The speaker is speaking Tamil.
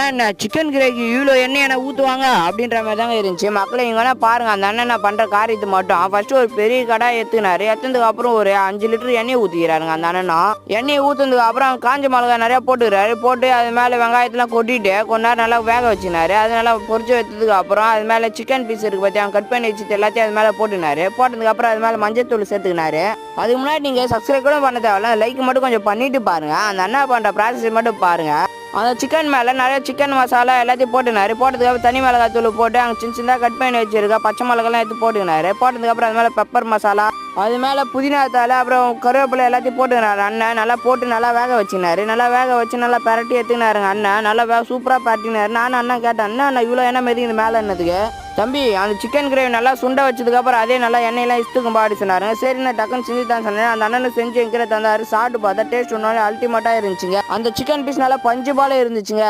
ஏன் சிக்கன் கிரேவி இவ்வளோ எண்ணெய் என்ன ஊற்றுவாங்க அப்படின்ற மாதிரி தாங்க இருந்துச்சு. மக்களை இங்கே பாருங்கள் அந்த அண்ணன் நான் பண்ணுற காரியத்து மட்டும். ஃபஸ்ட்டு ஒரு பெரிய கடாய் ஏற்றுனாரு எத்துனதுக்கு அப்புறம் ஒரு அஞ்சு லிட்டர் எண்ணெய் ஊற்றிக்கிறாருங்க அந்த அண்ணனா. எண்ணெய் ஊற்றுனதுக்கு அப்புறம் காஞ்ச மிளகா நிறையா போட்டுக்கிறாரு. போட்டு அது மேலே வெங்காயத்தெலாம் கொட்டிட்டு கொஞ்ச நேரம் நல்லா வேக வச்சினாரு. அது நல்லா பொறிச்சு வைத்ததுக்கு அப்புறம் அது மேலே சிக்கன் பீஸ் இருக்குது பற்றி அவன் கட் பண்ணி வச்சுட்டு எல்லாத்தையும் அது மேலே போட்டுனாரு. போட்டதுக்கு அப்புறம் அது மேலே மஞ்சள் தூள் சேர்த்துக்கினாரு. அதுக்கு முன்னாடி நீங்கள் சப்ஸ்கிரைப் கூட பண்ண தேவையில்ல. லைக் மட்டும் கொஞ்சம் பண்ணிட்டு பாருங்கள் அந்த அண்ணா பண்ணுற ப்ராசஸ் மட்டும் பாருங்கள் அந்த சிக்கன் மேலே நிறைய சிக்கன் மசாலா எல்லாத்தையும் போட்டுனாரு. போட்டதுக்கப்புறம் தனி மிளகாய் தூள் போட்டு அங்கே சின்ன சின்னதாக கட் பண்ணி வச்சிருக்கா. பச்சை மிளகாலாம் எடுத்து போட்டுக்கினாரு. போட்டதுக்கப்புறம் அது மேலே பெப்பர் மசாலா அது மேலே புதினா தலை அப்புறம் கருவேப்பிலை எல்லாத்தையும் போட்டுக்கினாரு அண்ணன் நல்லா போட்டு நல்லா வேக வச்சினாரு. நல்லா வேக வச்சு நல்லா பரட்டி எடுத்துக்கினாருங்க அண்ணன் நல்லா வேக சூப்பராக பரட்டினாரு. நானும் அண்ணன் கேட்டேன் அண்ணன் அண்ணன் இவ்வளோ என்ன மெதிக்குது மேலே என்னதுக்கு தம்பி அந்த சிக்கன் கிரேவி நல்லா சுண்ட வச்சதுக்கப்புறம் அதே நல்லா எண்ணெயெல்லாம் இஷ்டுக்கும் பாடி சொன்னாரு. சரி நான் டக்குன்னு செஞ்சு தான் சொன்னேன். அந்த அண்ணனுக்கு செஞ்சு எங்கிற தந்தாரு. சாப்பிட்டு பார்த்தா டேஸ்ட் ஒன்னாலே அல்டிமேட்டாக இருந்துச்சுங்க. அந்த சிக்கன் பீஸ் நல்லா பஞ்சு போல இருந்துச்சுங்க.